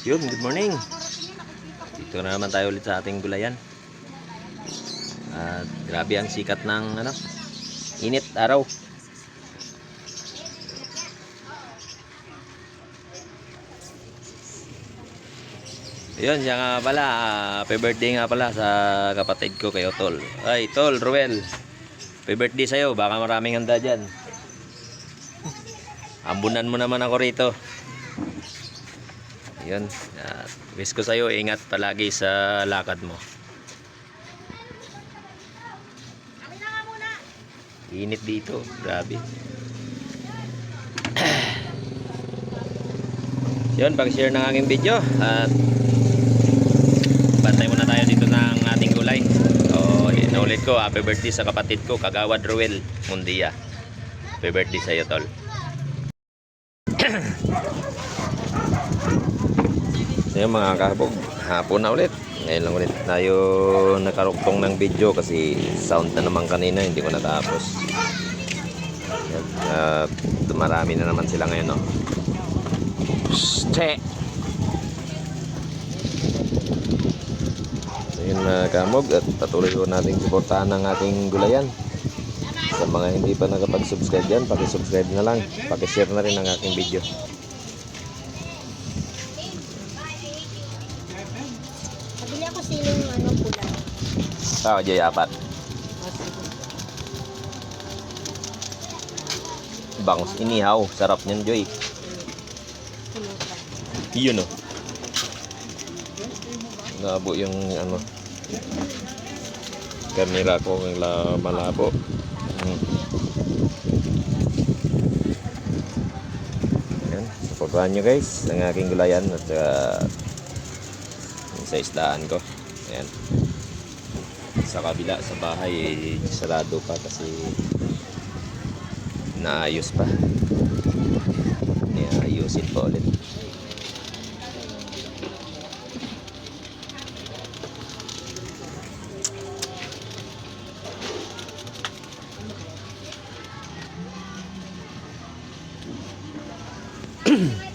Yun, good morning. Dito na naman tayo ulit sa ating gulayan. At grabe ang sikat ng ano, init araw. Yun, siya nga pala, ah, happy birthday nga pala sa kapatid ko kay Tol. Ay, Tol, Ruel. Happy birthday sa'yo, baka maraming handa dyan. Ambunan mo naman ako rito. Yun. Uh, wish ko sa'yo, ingat palagi sa lakad mo. Init dito. Grabe. Yun, pag-share ng aking video. At bantay muna tayo dito ng ating gulay. So, inulit ko, happy birthday sa kapatid ko, Kagawad Ruel Mundia. Happy birthday sa'yo, tol. Yun mga kabog, hapon na ulit. Ngayon lang ulit tayo nakaruktong ng video kasi sound na naman kanina, hindi ko natapos. At uh, marami na naman sila ngayon, no? Ste! So yun mga kamog at patuloy ko nating suportahan ng ating gulayan. Sa mga hindi pa nakapag-subscribe dyan, pakisubscribe na lang. Pakishare na rin ang aking video. Ako siling ano pula. Tao, Jay, apat. Bangus inihaw. Sarap niyan, Joy. Yun, oh. Nabo yung, ano, kamera ko ng la malabo. Hmm. Yan. Supportahan nyo guys ang aking gulayan at uh, sa isdaan ko. Ayan. Sa kabila sa bahay eh, sarado pa kasi naayos pa. Niayusin pa ulit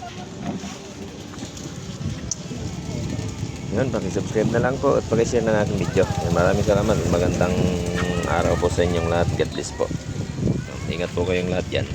Yun, pakisubscribe na lang po at pakishare na natin video. Maraming salamat. Magandang araw po sa inyong lahat. God bless po. Ingat po kayong lahat yan.